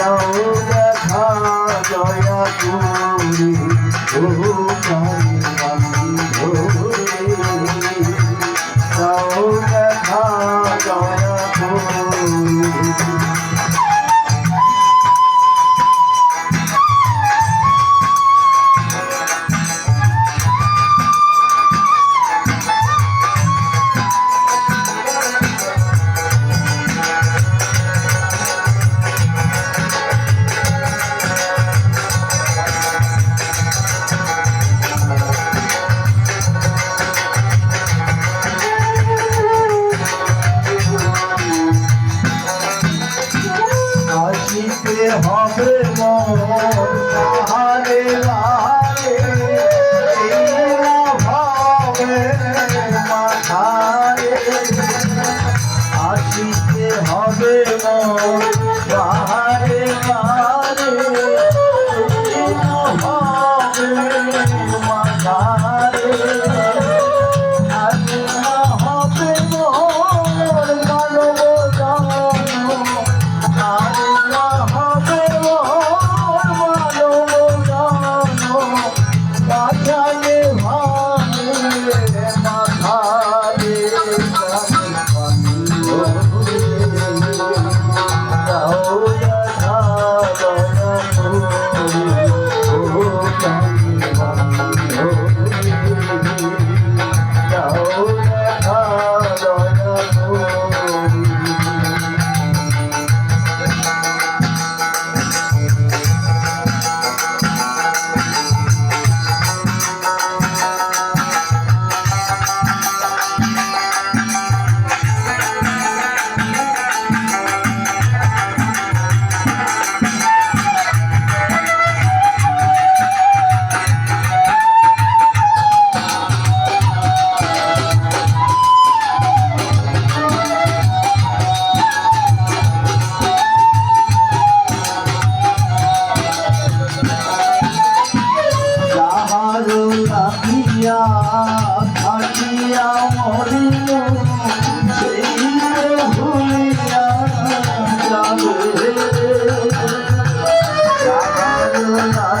দাও দেখা দয়া তুমি ও আছে বাহারে বাহারে হবে মাথারে Yeah.